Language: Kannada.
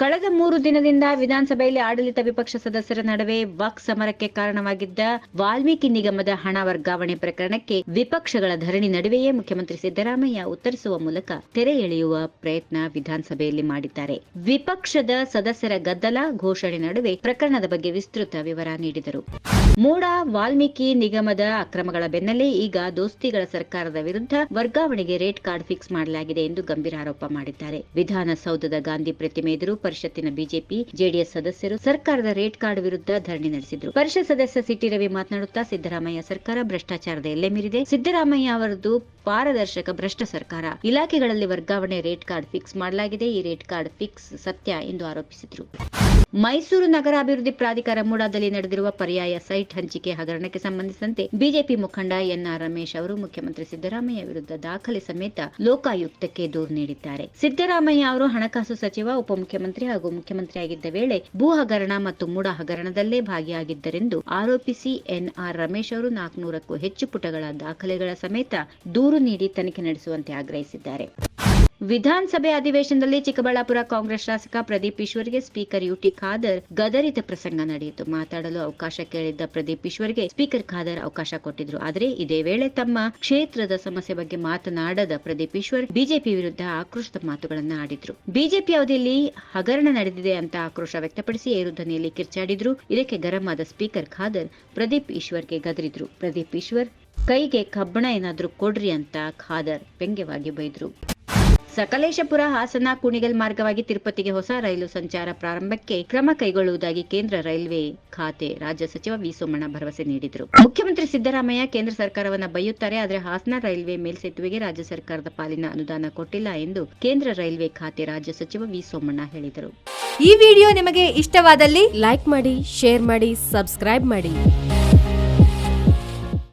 ಕಳೆದ ಮೂರು ದಿನದಿಂದ ವಿಧಾನಸಭೆಯಲ್ಲಿ ಆಡಳಿತ ವಿಪಕ್ಷ ಸದಸ್ಯರ ನಡುವೆ ವಾಕ್ ಸಮರಕ್ಕೆ ಕಾರಣವಾಗಿದ್ದ ವಾಲ್ಮೀಕಿ ನಿಗಮದ ಹಣ ವರ್ಗಾವಣೆ ಪ್ರಕರಣಕ್ಕೆ ವಿಪಕ್ಷಗಳ ಧರಣಿ ನಡುವೆಯೇ ಮುಖ್ಯಮಂತ್ರಿ ಸಿದ್ದರಾಮಯ್ಯ ಉತ್ತರಿಸುವ ಮೂಲಕ ತೆರೆ ಎಳೆಯುವ ಪ್ರಯತ್ನ ವಿಧಾನಸಭೆಯಲ್ಲಿ ಮಾಡಿದ್ದಾರೆ. ವಿಪಕ್ಷದ ಸದಸ್ಯರ ಗದ್ದಲ ಘೋಷಣೆ ನಡುವೆ ಪ್ರಕರಣದ ಬಗ್ಗೆ ವಿಸ್ತೃತ ವಿವರ ನೀಡಿದರು. ಮೂಡ ವಾಲ್ಮೀಕಿ ನಿಗಮದ ಅಕ್ರಮಗಳ ಬೆನ್ನಲ್ಲೇ ಈಗ ದೋಸ್ತಿಗಳ ಸರ್ಕಾರದ ವಿರುದ್ಧ ವರ್ಗಾವಣೆಗೆ ರೇಟ್ ಕಾರ್ಡ್ ಫಿಕ್ಸ್ ಮಾಡಲಾಗಿದೆ ಎಂದು ಗಂಭೀರ ಆರೋಪ ಮಾಡಿದ್ದಾರೆ. ವಿಧಾನಸೌಧದ ಗಾಂಧಿ ಪ್ರತಿಮೆ ಎದುರು ಪರಿಷತ್ತಿನ ಬಿಜೆಪಿ, ಜೆಡಿಎಸ್ ಸದಸ್ಯರು ಸರ್ಕಾರದ ರೇಟ್ ಕಾರ್ಡ್ ವಿರುದ್ಧ ಧರಣಿ ನಡೆಸಿದರು. ಪರಿಷತ್ ಸದಸ್ಯ ಸಿಟಿ ರವಿ ಮಾತನಾಡುತ್ತಾ, ಸಿದ್ದರಾಮಯ್ಯ ಸರ್ಕಾರ ಭ್ರಷ್ಟಾಚಾರದ ಎಲ್ಲೆ ಮೀರಿದೆ. ಸಿದ್ದರಾಮಯ್ಯ ಅವರದು ಪಾರದರ್ಶಕ ಭ್ರಷ್ಟ ಸರ್ಕಾರ. ಇಲಾಖೆಗಳಲ್ಲಿ ವರ್ಗಾವಣೆ ರೇಟ್ ಕಾರ್ಡ್ ಫಿಕ್ಸ್ ಮಾಡಲಾಗಿದೆ. ಈ ರೇಟ್ ಕಾರ್ಡ್ ಫಿಕ್ಸ್ ಸತ್ಯ ಎಂದು ಆರೋಪಿಸಿದರು. ಮೈಸೂರು ನಗರಾಭಿವೃದ್ಧಿ ಪ್ರಾಧಿಕಾರ ಮೂಡಾದಲ್ಲಿ ನಡೆದಿರುವ ಪರ್ಯಾಯ ಸೈಟ್ ಹಂಚಿಕೆ ಹಗರಣಕ್ಕೆ ಸಂಬಂಧಿಸಿದಂತೆ ಬಿಜೆಪಿ ಮುಖಂಡ ಎನ್ಆರ್ ರಮೇಶ್ ಅವರು, ಮುಖ್ಯಮಂತ್ರಿ ಸಿದ್ದರಾಮಯ್ಯ ವಿರುದ್ಧ ದಾಖಲೆ ಸಮೇತ ಲೋಕಾಯುಕ್ತಕ್ಕೆ ದೂರು ನೀಡಿದ್ದಾರೆ. ಸಿದ್ದರಾಮಯ್ಯ ಅವರು ಹಣಕಾಸು ಸಚಿವ, ಉಪಮುಖ್ಯಮಂತ್ರಿ ಹಾಗೂ ಮುಖ್ಯಮಂತ್ರಿಯಾಗಿದ್ದ ವೇಳೆ ಭೂ ಹಗರಣ ಮತ್ತು ಮೂಡ ಹಗರಣದಲ್ಲೇ ಭಾಗಿಯಾಗಿದ್ದರೆಂದು ಆರೋಪಿಸಿ ಎನ್ಆರ್ ರಮೇಶ್ ಅವರು ನಾಲ್ಕುನೂರಕ್ಕೂ ಹೆಚ್ಚು ಪುಟಗಳ ದಾಖಲೆಗಳ ಸಮೇತ ದೂರು ನೀಡಿ ತನಿಖೆ ನಡೆಸುವಂತೆ ಆಗ್ರಹಿಸಿದ್ದಾರೆ. ವಿಧಾನಸಭೆ ಅಧಿವೇಶನದಲ್ಲಿ ಚಿಕ್ಕಬಳ್ಳಾಪುರ ಕಾಂಗ್ರೆಸ್ ಶಾಸಕ ಪ್ರದೀಪ್ ಈಶ್ವರ್ಗೆ ಸ್ಪೀಕರ್ ಯುಟಿ ಖಾದರ್ ಗದರಿತ ಪ್ರಸಂಗ ನಡೆಯಿತು. ಮಾತಾಡಲು ಅವಕಾಶ ಕೇಳಿದ್ದ ಪ್ರದೀಪ್ ಈಶ್ವರ್ಗೆ ಸ್ಪೀಕರ್ ಖಾದರ್ ಅವಕಾಶ ಕೊಟ್ಟಿದ್ರು. ಆದರೆ ಇದೇ ವೇಳೆ ತಮ್ಮ ಕ್ಷೇತ್ರದ ಸಮಸ್ಯೆ ಬಗ್ಗೆ ಮಾತನಾಡದ ಪ್ರದೀಪ್ ಈಶ್ವರ್ ಬಿಜೆಪಿ ವಿರುದ್ಧ ಆಕ್ರೋಶದ ಮಾತುಗಳನ್ನು ಆಡಿದ್ರು. ಬಿಜೆಪಿ ಅವಧಿಯಲ್ಲಿ ಹಗರಣ ನಡೆದಿದೆ ಅಂತ ಆಕ್ರೋಶ ವ್ಯಕ್ತಪಡಿಸಿ ಏರು ಧ್ವನಿಯಲ್ಲಿ ಕಿರ್ಚಾಡಿದ್ರು. ಇದಕ್ಕೆ ಗರಂ ಆದ ಸ್ಪೀಕರ್ ಖಾದರ್ ಪ್ರದೀಪ್ ಈಶ್ವರ್ಗೆ ಗದರಿದ್ರು. ಪ್ರದೀಪ್ ಈಶ್ವರ್ ಕೈಗೆ ಕಬ್ಬಣ ಏನಾದ್ರೂ ಕೊಡ್ರಿ ಅಂತ ಖಾದರ್ ವ್ಯಂಗ್ಯವಾಗಿ ಬೈದ್ರು. ಸಕಲೇಶಪುರ ಹಾಸನ ಕುಣಿಗಲ್ ಮಾರ್ಗವಾಗಿ ತಿರುಪತಿಗೆ ಹೊಸ ರೈಲು ಸಂಚಾರ ಪ್ರಾರಂಭಕ್ಕೆ ಕ್ರಮ ಕೈಗೊಳ್ಳುವುದಾಗಿ ಕೇಂದ್ರ ರೈಲ್ವೆ ಖಾತೆ ರಾಜ್ಯ ಸಚಿವ ವಿ ಸೋಮಣ್ಣ ಭರವಸೆ ನೀಡಿದರು. ಮುಖ್ಯಮಂತ್ರಿ ಸಿದ್ದರಾಮಯ್ಯ ಕೇಂದ್ರ ಸರ್ಕಾರವನ್ನ ಬೈಯುತ್ತಾರೆ, ಆದರೆ ಹಾಸನ ರೈಲ್ವೆ ಮೇಲ್ಸೇತುವೆಗೆ ರಾಜ್ಯ ಸರ್ಕಾರದ ಪಾಲಿನ ಅನುದಾನ ಕೊಟ್ಟಿಲ್ಲ ಎಂದು ಕೇಂದ್ರ ರೈಲ್ವೆ ಖಾತೆ ರಾಜ್ಯ ಸಚಿವ ವಿ ಸೋಮಣ್ಣ ಹೇಳಿದರು. ಈ ವಿಡಿಯೋ ನಿಮಗೆ ಇಷ್ಟವಾದಲ್ಲಿ ಲೈಕ್ ಮಾಡಿ, ಶೇರ್ ಮಾಡಿ, ಸಬ್ಸ್ಕ್ರೈಬ್ ಮಾಡಿ.